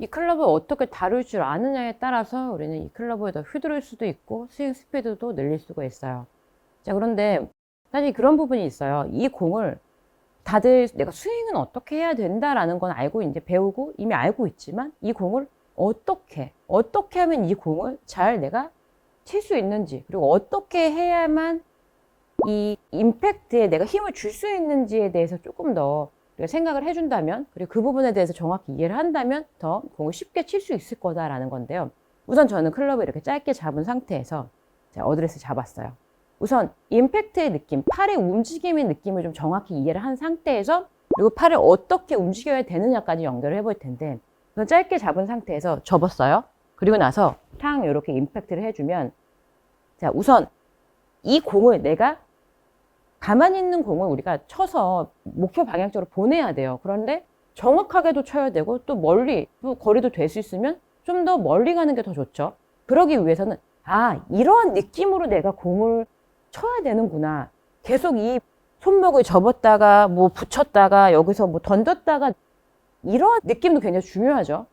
이 클럽을 어떻게 다룰 줄 아느냐에 따라서 우리는 이 클럽을 더 휘두를 수도 있고 스윙 스피드도 늘릴 수가 있어요. 자, 그런데 사실 그런 부분이 있어요. 이 공을 다들 내가 스윙은 어떻게 해야 된다라는 건 알고 이제 배우고 이미 알고 있지만 이 공을 어떻게, 어떻게 하면 이 공을 잘 내가 칠 수 있는지 그리고 어떻게 해야만 이 임팩트에 내가 힘을 줄 수 있는지에 대해서 조금 더 생각을 해준다면 그리고 그 부분에 대해서 정확히 이해를 한다면 더 공을 쉽게 칠 수 있을 거다라는 건데요. 우선 저는 클럽을 이렇게 짧게 잡은 상태에서 자, 어드레스 잡았어요. 우선 임팩트의 느낌, 팔의 움직임의 느낌을 좀 정확히 이해를 한 상태에서 그리고 팔을 어떻게 움직여야 되느냐까지 연결을 해볼 텐데 우선 짧게 잡은 상태에서 접었어요. 그리고 나서 탕 이렇게 임팩트를 해주면 자 우선 이 공을 내가 가만히 있는 공을 우리가 쳐서 목표 방향 쪽으로 보내야 돼요. 그런데 정확하게도 쳐야 되고 또 멀리 또 거리도 될 수 있으면 좀 더 멀리 가는 게 더 좋죠. 그러기 위해서는 아 이러한 느낌으로 내가 공을 쳐야 되는구나. 계속 이 손목을 접었다가 뭐 붙였다가 여기서 뭐 던졌다가 이런 느낌도 굉장히 중요하죠.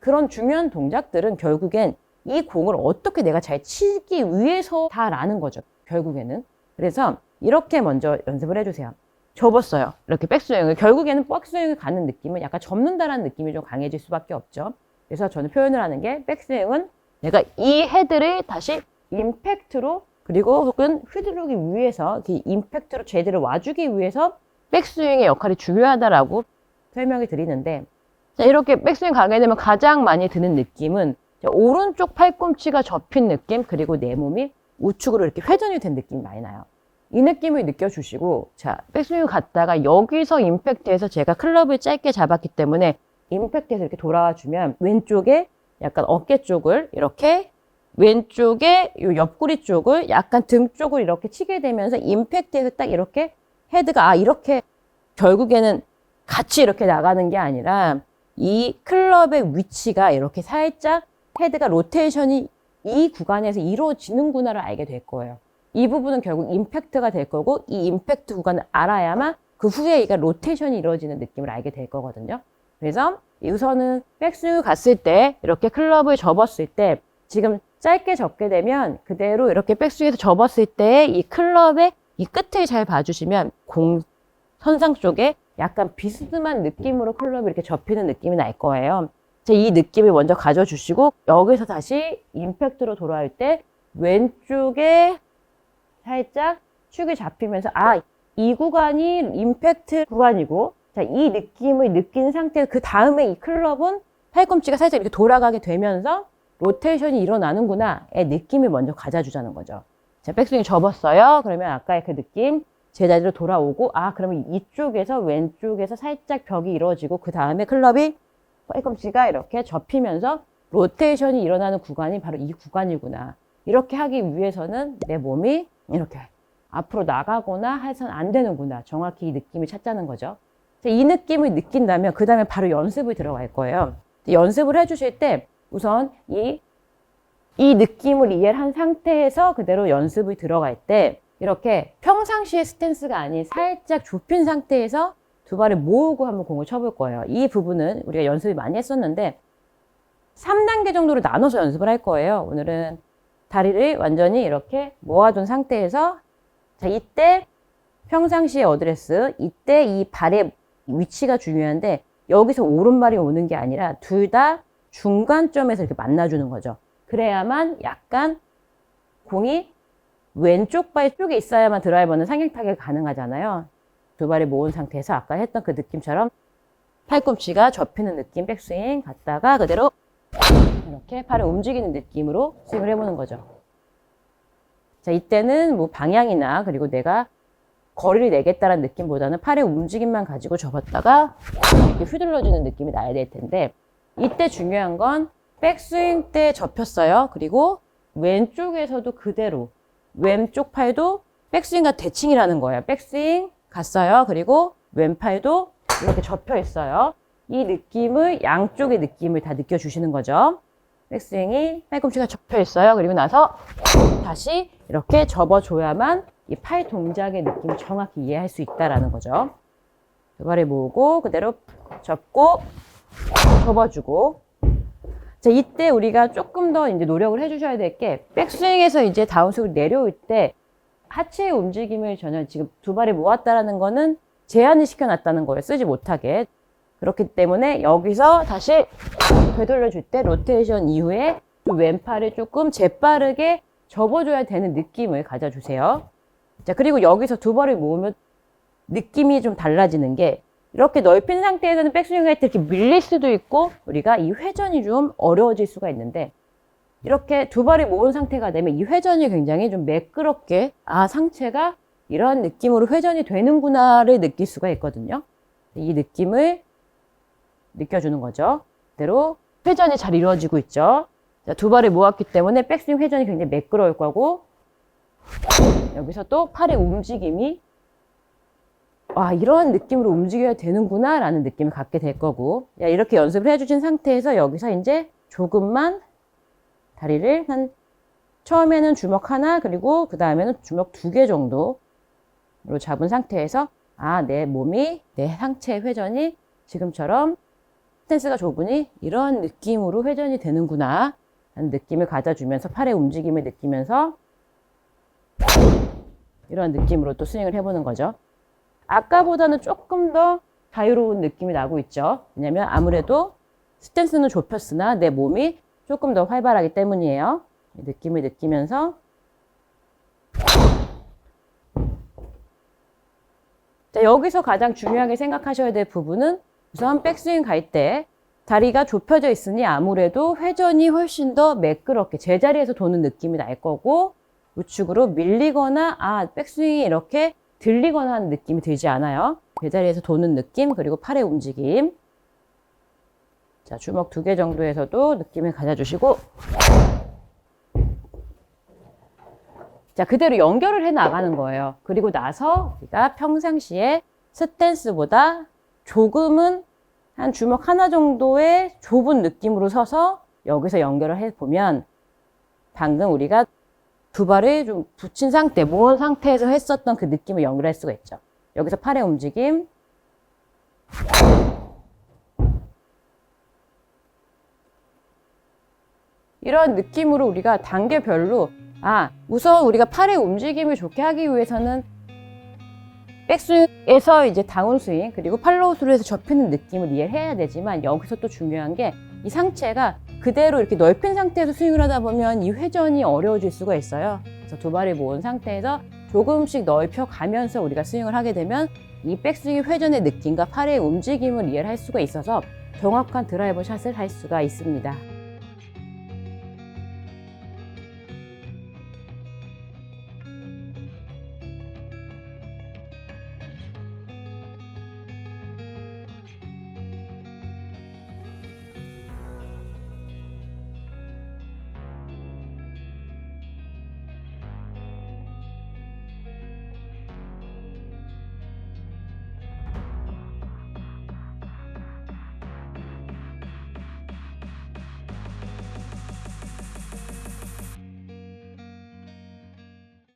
그런 중요한 동작들은 결국엔 이 공을 어떻게 내가 잘 치기 위해서 다라는 거죠. 결국에는. 그래서 이렇게 먼저 연습을 해주세요. 접었어요. 이렇게 백스윙을. 결국에는 백스윙을 가는 느낌은 약간 접는다라는 느낌이 좀 강해질 수밖에 없죠. 그래서 저는 표현을 하는 게 백스윙은 내가 이 헤드를 다시 임팩트로 그리고 혹은 휘두르기 위해서 그 임팩트로 제대로 와주기 위해서 백스윙의 역할이 중요하다라고 설명을 드리는데 자, 이렇게 백스윙 가게 되면 가장 많이 드는 느낌은 자, 오른쪽 팔꿈치가 접힌 느낌 그리고 내 몸이 우측으로 이렇게 회전이 된 느낌이 많이 나요. 이 느낌을 느껴주시고 자 백스윙 갔다가 여기서 임팩트에서 제가 클럽을 짧게 잡았기 때문에 임팩트에서 이렇게 돌아와 주면 왼쪽에 약간 어깨 쪽을 이렇게 왼쪽에 요 옆구리 쪽을 약간 등 쪽을 이렇게 치게 되면서 임팩트에서 딱 이렇게 헤드가 아 이렇게 결국에는 같이 이렇게 나가는 게 아니라 이 클럽의 위치가 이렇게 살짝 헤드가 로테이션이 이 구간에서 이루어지는구나를 알게 될 거예요. 이 부분은 결국 임팩트가 될 거고 이 임팩트 구간을 알아야만 그 후에 이가 로테이션이 이루어지는 느낌을 알게 될 거거든요. 그래서 우선은 백스윙 갔을 때 이렇게 클럽을 접었을 때 지금 짧게 접게 되면 그대로 이렇게 백스윙에서 접었을 때 이 클럽의 이 끝을 잘 봐주시면 공 선상 쪽에 약간 비스듬한 느낌으로 클럽이 이렇게 접히는 느낌이 날 거예요. 자, 이 느낌을 먼저 가져주시고 여기서 다시 임팩트로 돌아올 때 왼쪽에 살짝 축이 잡히면서 아, 이 구간이 임팩트 구간이고 자, 이 느낌을 느낀 상태에서 그 다음에 이 클럽은 팔꿈치가 살짝 이렇게 돌아가게 되면서 로테이션이 일어나는구나의 느낌을 먼저 가져주자는 거죠. 자, 백스윙 접었어요. 그러면 아까의 그 느낌 제자리로 돌아오고 아 그러면 이쪽에서 왼쪽에서 살짝 벽이 이루어지고 그 다음에 클럽이 팔꿈치가 이렇게 접히면서 로테이션이 일어나는 구간이 바로 이 구간이구나. 이렇게 하기 위해서는 내 몸이 이렇게 앞으로 나가거나 해서는 안 되는구나. 정확히 이 느낌을 찾자는 거죠. 이 느낌을 느낀다면 그 다음에 바로 연습을 들어갈 거예요. 연습을 해주실 때 우선 이, 이 느낌을 이해를 한 상태에서 그대로 연습을 들어갈 때 이렇게 평상시의 스탠스가 아닌 살짝 좁힌 상태에서 두 발을 모으고 한번 공을 쳐볼 거예요. 이 부분은 우리가 연습을 많이 했었는데 3단계 정도로 나눠서 연습을 할 거예요. 오늘은 다리를 완전히 이렇게 모아둔 상태에서 자 이때 평상시의 어드레스 이때 이 발의 위치가 중요한데 여기서 오른발이 오는 게 아니라 둘 다 중간점에서 이렇게 만나주는 거죠. 그래야만 약간 공이 왼쪽 발 쪽에 있어야만 드라이버는 상향 타격 가능하잖아요. 두 발을 모은 상태에서 아까 했던 그 느낌처럼 팔꿈치가 접히는 느낌 백스윙 갔다가 그대로 이렇게 팔을 움직이는 느낌으로 스윙을 해보는 거죠. 자, 이때는 뭐 방향이나 그리고 내가 거리를 내겠다는 느낌보다는 팔의 움직임만 가지고 접었다가 이렇게 휘둘러주는 느낌이 나야 될 텐데 이때 중요한 건 백스윙 때 접혔어요. 그리고 왼쪽에서도 그대로 왼쪽 팔도 백스윙과 대칭이라는 거예요. 백스윙 갔어요. 그리고 왼팔도 이렇게 접혀 있어요. 이 느낌을 양쪽의 느낌을 다 느껴주시는 거죠. 백스윙이 팔꿈치가 접혀 있어요. 그리고 나서 다시 이렇게 접어줘야만 이 팔 동작의 느낌을 정확히 이해할 수 있다라는 거죠. 두 발을 모으고 그대로 접고 접어주고. 자, 이때 우리가 조금 더 이제 노력을 해주셔야 될 게, 백스윙에서 이제 다운스윙을 내려올 때, 하체의 움직임을 전혀 지금 두 발이 모았다라는 거는 제한을 시켜놨다는 거예요. 쓰지 못하게. 그렇기 때문에 여기서 다시 되돌려 줄 때 로테이션 이후에 좀 왼팔을 조금 재빠르게 접어줘야 되는 느낌을 가져주세요. 자, 그리고 여기서 두 발을 모으면 느낌이 좀 달라지는 게 이렇게 넓힌 상태에서는 백스윙 할 때 이렇게 밀릴 수도 있고 우리가 이 회전이 좀 어려워질 수가 있는데 이렇게 두 발을 모은 상태가 되면 이 회전이 굉장히 좀 매끄럽게 아 상체가 이런 느낌으로 회전이 되는구나를 느낄 수가 있거든요. 이 느낌을 느껴주는 거죠. 그대로 회전이 잘 이루어지고 있죠. 자, 두 발을 모았기 때문에 백스윙 회전이 굉장히 매끄러울 거고 여기서 또 팔의 움직임이 와 이런 느낌으로 움직여야 되는구나 라는 느낌을 갖게 될 거고 야, 이렇게 연습을 해주신 상태에서 여기서 이제 조금만 다리를 한 처음에는 주먹 하나 그리고 그 다음에는 주먹 두 개 정도로 잡은 상태에서 아 내 몸이 내 상체 회전이 지금처럼 스탠스가 좁으니 이런 느낌으로 회전이 되는구나 하는 느낌을 가져주면서 팔의 움직임을 느끼면서 이런 느낌으로 또 스윙을 해보는 거죠. 아까보다는 조금 더 자유로운 느낌이 나고 있죠. 왜냐면 아무래도 스탠스는 좁혔으나 내 몸이 조금 더 활발하기 때문이에요. 이 느낌을 느끼면서 자, 여기서 가장 중요하게 생각하셔야 될 부분은 우선 백스윙 갈 때 다리가 좁혀져 있으니 아무래도 회전이 훨씬 더 매끄럽게 제자리에서 도는 느낌이 날 거고 우측으로 밀리거나 아 백스윙이 이렇게 들리거나 하는 느낌이 들지 않아요. 제자리에서 도는 느낌 그리고 팔의 움직임 자 주먹 두 개 정도에서도 느낌을 가져주시고 자 그대로 연결을 해 나가는 거예요. 그리고 나서 우리가 평상시에 스탠스보다 조금은 한 주먹 하나 정도의 좁은 느낌으로 서서 여기서 연결을 해 보면 방금 우리가 두 발을 좀 붙인 상태, 모은 상태에서 했었던 그 느낌을 연결할 수가 있죠. 여기서 팔의 움직임. 이런 느낌으로 우리가 단계별로 아, 우선 우리가 팔의 움직임을 좋게 하기 위해서는 백스윙 에서 이제 다운 스윙 그리고 팔로우 스루 에서 접히는 느낌을 이해해야 되지만 여기서 또 중요한 게 이 상체가 그대로 이렇게 넓힌 상태에서 스윙을 하다 보면 이 회전이 어려워질 수가 있어요. 그래서 두 발을 모은 상태에서 조금씩 넓혀 가면서 우리가 스윙을 하게 되면 이 백스윙 회전의 느낌과 팔의 움직임을 이해를 할 수가 있어서 정확한 드라이버 샷을 할 수가 있습니다.